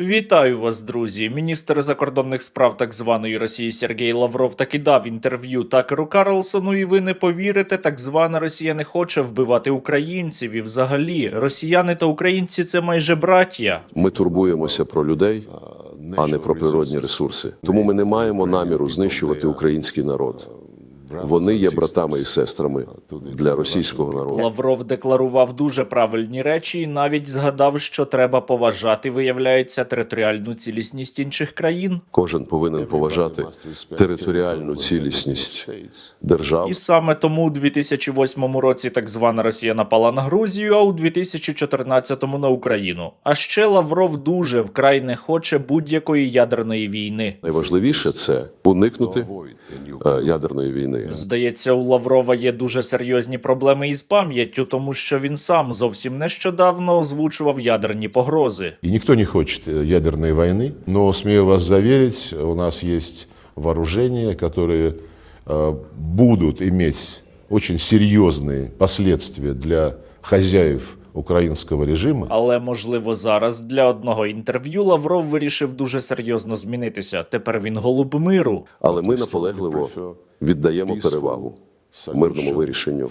Вітаю вас, друзі. Міністр закордонних справ так званої Росії Сергій Лавров таки дав інтерв'ю Такеру Карлсону, і ви не повірите, так звана Росія не хоче вбивати українців. І взагалі, росіяни та українці це майже браття. Ми турбуємося про людей, а не про природні ресурси. Тому ми не маємо наміру знищувати український народ. Вони є братами і сестрами для російського народу. Лавров декларував дуже правильні речі і навіть згадав, що треба поважати, виявляється, територіальну цілісність інших країн. Кожен повинен поважати територіальну цілісність держав. І саме тому у 2008 році так звана Росія напала на Грузію, а у 2014 на Україну. А ще Лавров дуже вкрай не хоче будь-якої ядерної війни. Найважливіше це уникнути е, ядерної війни Здається, у Лаврова є дуже серйозні проблеми із пам'яттю, тому що він сам зовсім нещодавно озвучував ядерні погрози. И никто не хочет э, ядерной войны, но смею вас заверить, у нас есть вооружения, которые э, будут иметь очень серьезные последствия для хозяев украинского режиму. Але можливо зараз для одного інтерв'ю Лавров вирішив дуже серйозно змінитися. Тепер він голуб миру. Але ми наполегливо віддаємо перевагу мирному вирішенню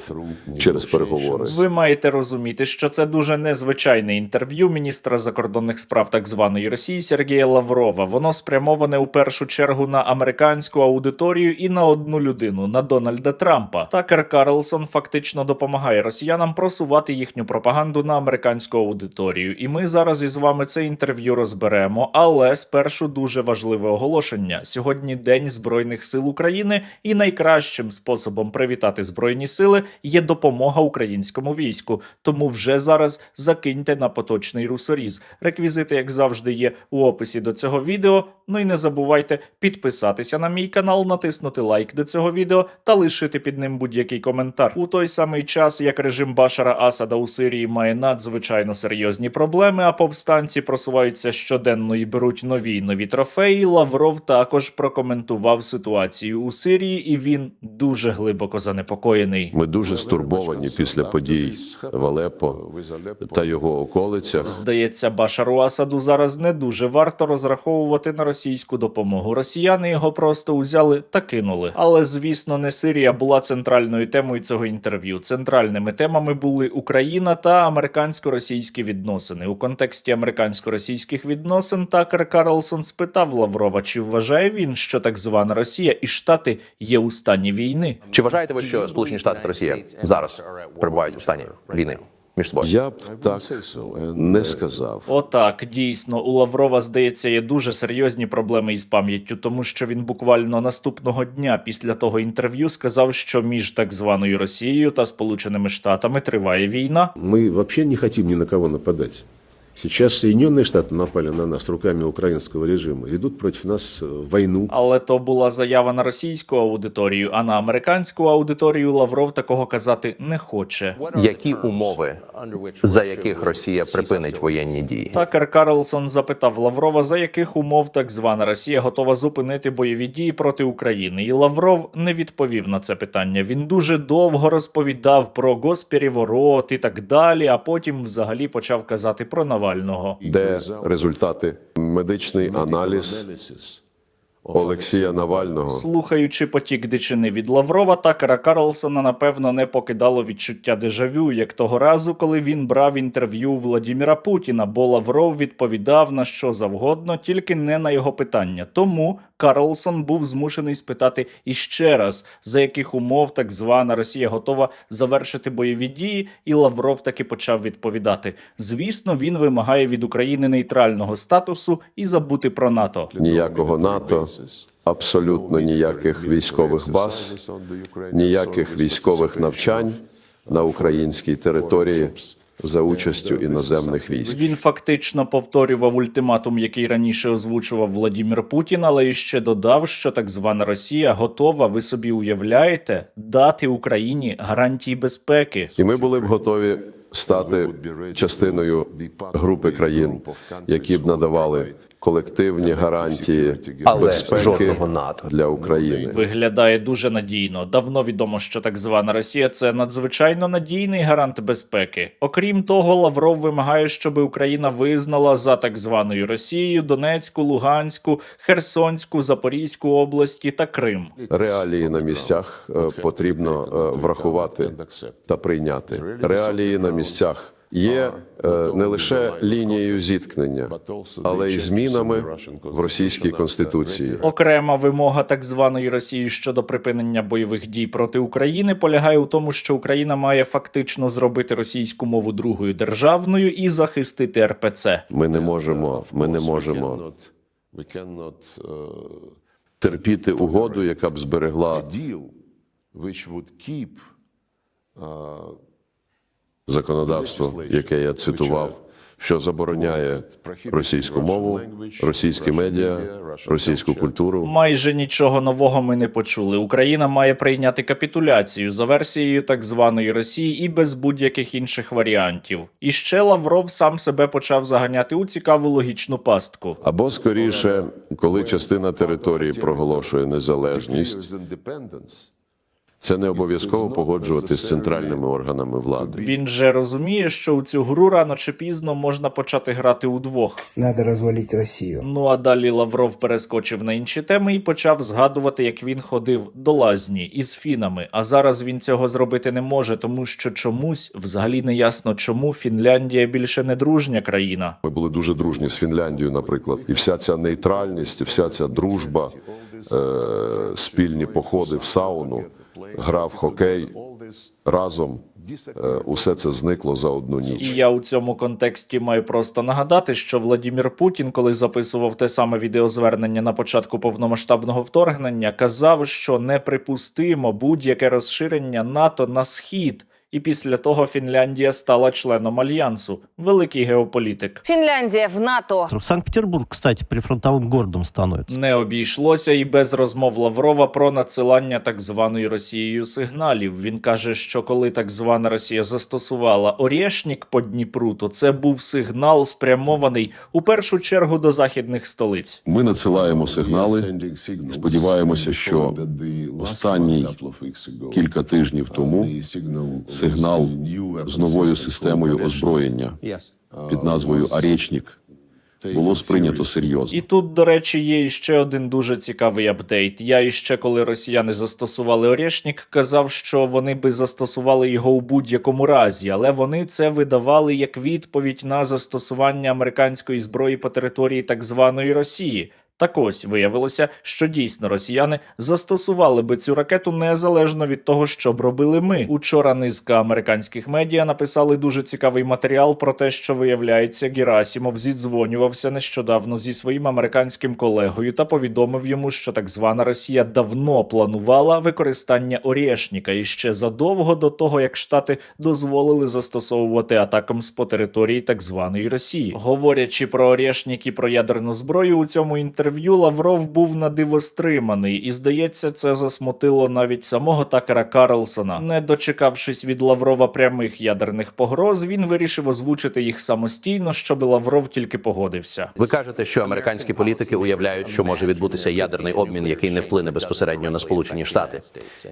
через переговори. Ви маєте розуміти, що це дуже незвичайне інтерв'ю міністра закордонних справ так званої Росії Сергія Лаврова. Воно спрямоване у першу чергу на американську аудиторію і на одну людину на Дональда Трампа. Такер Карлсон фактично допомагає росіянам просувати їхню пропаганду на американську аудиторію. І ми зараз із вами це інтерв'ю розберемо. Але спершу дуже важливе оголошення: сьогодні День Збройних сил України, і найкращим способом привітати збройні сили є допомога українському війську. Тому вже зараз закиньте на поточний русоріз. Реквізити, як завжди, є у описі до цього відео. Ну і не забувайте підписатися на мій канал, натиснути лайк до цього відео та лишити під ним будь-який коментар. У той самий час, як режим Башара Асада у Сирії має надзвичайно серйозні проблеми, а повстанці просуваються щоденно і беруть нові й нові трофеї. Лавров також прокоментував ситуацію у Сирії, і він дуже глибоко занепокоєний. Ми дуже стурбовані після подій в Алеппо та його околицях. Здається, Башару Асаду зараз не дуже варто розраховувати на російську допомогу. Росіяни його просто узяли та кинули. Але звісно, не Сирія була центральною темою цього інтерв'ю. Центральними темами були Україна та американсько-російські відносини. У контексті американсько-російських відносин Такер Карлсон спитав Лаврова, чи вважає він, що так звана Росія і Штати є у стані війни. Чи вважаєте ви, що Сполучені Штати та Росія зараз перебувають у стані війни між собою? Я б так не сказав. Отак, дійсно, у Лаврова, здається, є дуже серйозні проблеми із пам'яттю, тому що він буквально наступного дня після того інтерв'ю сказав, що між так званою Росією та Сполученими Штатами триває війна. Мы вообще не хотим ни на кого нападать. Сейчас Соединенные Штаты напали на нас руками украинского режима, ведут против нас э, войну. Але то була заява на російську аудиторію, а на американську аудиторію Лавров такого казати не хоче. Які умови, за яких Росія припинить воєнні дії? Такер Карлсон запитав Лаврова, за яких умов так звана Росія готова зупинити бойові дії проти України. І Лавров не відповів на це питання. Він дуже довго розповідав про госпереворот і так далі, а потім взагалі почав казати про Навального. Де результати? Медичний аналіз Олексія Навального. Слухаючи потік дичини від Лаврова, Такера Карлсона напевно не покидало відчуття дежавю, як того разу, коли він брав інтерв'ю у Владіміра Путіна, бо Лавров відповідав на що завгодно, тільки не на його питання. Тому Карлсон був змушений спитати іще раз, за яких умов так звана Росія готова завершити бойові дії, і Лавров таки почав відповідати. Звісно, він вимагає від України нейтрального статусу і забути про НАТО. Ніякого НАТО, абсолютно ніяких військових баз, ніяких військових навчань на українській території за участю іноземних військ. Він фактично повторював ультиматум, який раніше озвучував Владімір Путін, але іще додав, що так звана Росія готова, ви собі уявляєте, дати Україні гарантії безпеки. І ми були б готові стати частиною групи країн, які б надавали колективні гарантії Але безпеки жодного НАТО. для України. Виглядає дуже надійно. Давно відомо, що так звана Росія це надзвичайно надійний гарант безпеки. Окрім того, Лавров вимагає, щоб Україна визнала за так званою Росією Донецьку, Луганську, Херсонську, Запорізьку області та Крим. Реалії на місцях е, потрібно е, врахувати та прийняти. Реалії на місцях є е, не лише лінією зіткнення, але й змінами в російській конституції. Окрема вимога так званої Росії щодо припинення бойових дій проти України полягає у тому, що Україна має фактично зробити російську мову другою державною і захистити РПЦ. Ми не можемо, ми не можемо терпіти угоду, яка б зберегла законодавство, яке я цитував, що забороняє російську мову, російські медіа, російську культуру. Майже нічого нового ми не почули. Україна має прийняти капітуляцію за версією так званої Росії і без будь-яких інших варіантів. І ще Лавров сам себе почав заганяти у цікаву логічну пастку. Або скоріше, коли частина території проголошує незалежність, це не обов'язково погоджувати з центральними органами влади. Він же розуміє, що у цю гру рано чи пізно можна почати грати удвох. Надо развалить Россию. Ну а далі Лавров перескочив на інші теми і почав згадувати, як він ходив до лазні із фінами. А зараз він цього зробити не може, тому що чомусь взагалі не ясно, чому Фінляндія більше не дружня країна. Ми були дуже дружні з Фінляндією, наприклад, і вся ця нейтральність, вся ця дружба, е, спільні походи в сауну, гра в хокей разом. е, Усе це зникло за одну ніч. я у цьому контексті маю просто нагадати, що Владімір Путін, коли записував те саме відеозвернення на початку повномасштабного вторгнення, казав, що неприпустимо будь-яке розширення НАТО на схід. І після того Фінляндія стала членом альянсу. Великий геополітик. Финляндия в НАТО. Санкт-Петербург, кстати, прифронтовым городом становится. Не обійшлося і без розмов Лаврова про надсилання так званої Росією сигналів. Він каже, що коли так звана Росія застосувала Орєшнік по Дніпру, то це був сигнал спрямований у першу чергу до західних столиць. Ми надсилаємо сигнали. Сподіваємося, що останній кілька тижнів тому сигнал з новою системою озброєння під назвою Аречнік було сприйнято серйозно. І тут, до речі, є іще один дуже цікавий апдейт. Я іще, коли росіяни застосували Орєшнік, казав, що вони би застосували його у будь-якому разі, але вони це видавали як відповідь на застосування американської зброї по території так званої Росії. Так ось виявилося, що дійсно росіяни застосували би цю ракету незалежно від того, що б робили ми. Учора низка американських медіа написали дуже цікавий матеріал про те, що виявляється, Герасімов зідзвонювався нещодавно зі своїм американським колегою та повідомив йому, що так звана Росія давно планувала використання Орєшніка і ще задовго до того, як Штати дозволили застосовувати атакам з по території так званої Росії. Говорячи про Орєшнік і про ядерну зброю у цьому інтерв'ю, Лавров був на диво стриманий, і здається, це засмутило навіть самого Такера Карлсона. Не дочекавшись від Лаврова прямих ядерних погроз, він вирішив озвучити їх самостійно, щоб Лавров тільки погодився. Ви кажете, що американські політики уявляють, що може відбутися ядерний обмін, який не вплине безпосередньо на Сполучені Штати,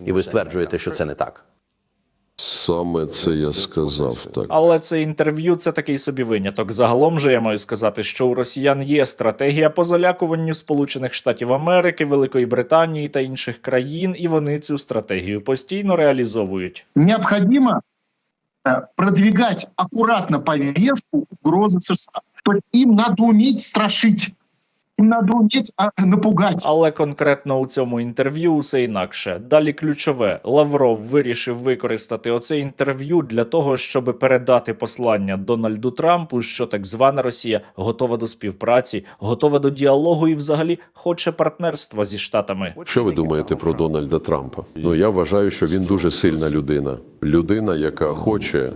і ви стверджуєте, що це не так. Саме це я сказав так. Але це інтерв'ю це такий собі виняток. Загалом же я маю сказати, що у росіян є стратегія по залякуванню Сполучених Штатів Америки, Великої Британії та інших країн, і вони цю стратегію постійно реалізовують. необходимо э, продвигать аккуратно повестку угрозы США. То есть им надо уметь надо а, напугать. Але конкретно у цьому інтерв'ю усе інакше. Далі ключове Лавров вирішив використати оце інтерв'ю для того, щоб передати послання Дональду Трампу, що так звана Росія готова до співпраці, готова до діалогу і взагалі хоче партнерства зі штатами. Що ви думаєте про Дональда Трампа? Ну я вважаю, що він дуже сильна людина. Людина, яка хоче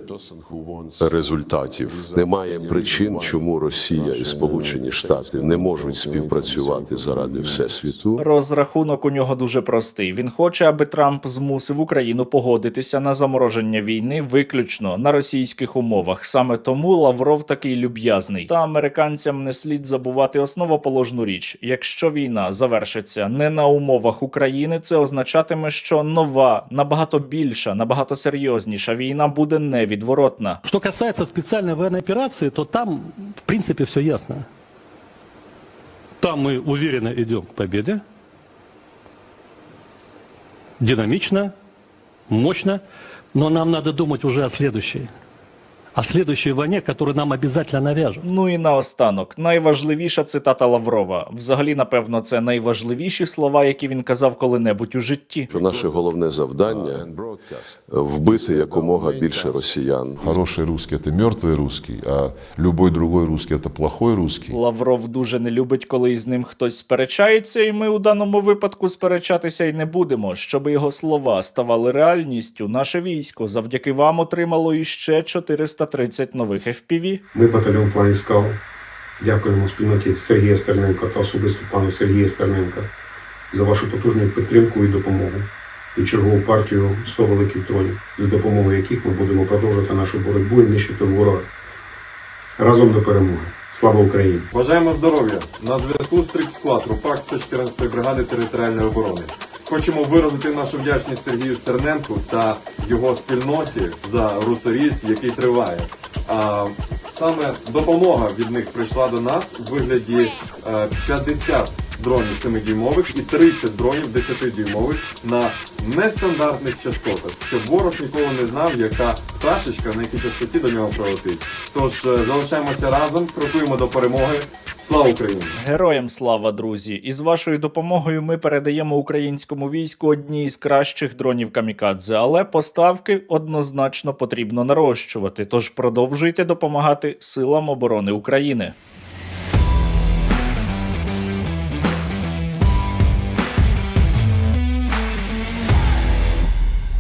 результатів, немає причин, чому Росія і Сполучені Штати не можуть співпрацювати заради всесвіту. Розрахунок у нього дуже простий. Він хоче, аби Трамп змусив Україну погодитися на замороження війни виключно на російських умовах. Саме тому Лавров такий люб'язний. Та американцям не слід забувати основоположну річ: якщо війна завершиться не на умовах України, це означатиме, що нова, набагато більша, набагато серйозніша війна буде невідворотна. Что касается специальной военной операции, то там, в принципе, все ясно. Там мы уверенно идем к победе. Динамично, мощно. Но нам надо думать уже о следующей. О следующей войне, которую нам обязательно навяжут. Ну і наостанок, найважливіша цитата Лаврова. Взагалі, напевно, це найважливіші слова, які він казав коли-небудь у житті. Що наше головне завдання вбити якомога більше росіян. Хороший русский – это мертвый русский, а любой другой русский – это плохой русский. Лавров дуже не любить, коли із ним хтось сперечається, і ми у даному випадку сперечатися й не будемо. Щоб його слова ставали реальністю, наше військо завдяки вам отримало іще 430 нових FPV. Ми, батальйон Flying Skull, дякуємо спільноті Сергія Стерненка та особисто пану Сергія Стерненка за вашу потужну підтримку і допомогу і чергову партію 100 великих дронів, за допомогою яких ми будемо продовжувати нашу боротьбу і нищити ворога. Разом до перемоги. Слава Україні! Бажаємо здоров'я! На зв'язку Стрик Склад, РУПАК 114 бригади територіальної оборони. Хочемо виразити нашу вдячність Сергію Стерненку та його спільноті за русоріс, який триває. А, саме допомога від них прийшла до нас в вигляді е, 50 дронів 7-дюймових і 30 дронів 10-дюймових на нестандартних частотах, щоб ворог ніколи не знав, яка пташечка на якій частоті до нього прилетить. Тож е, залишаємося разом, крокуємо до перемоги. Слава Україні! Героям слава, друзі! І з вашою допомогою ми передаємо українському війську одні із кращих дронів камікадзе, але поставки однозначно потрібно нарощувати. Тож продовжуйте допомагати силам оборони України.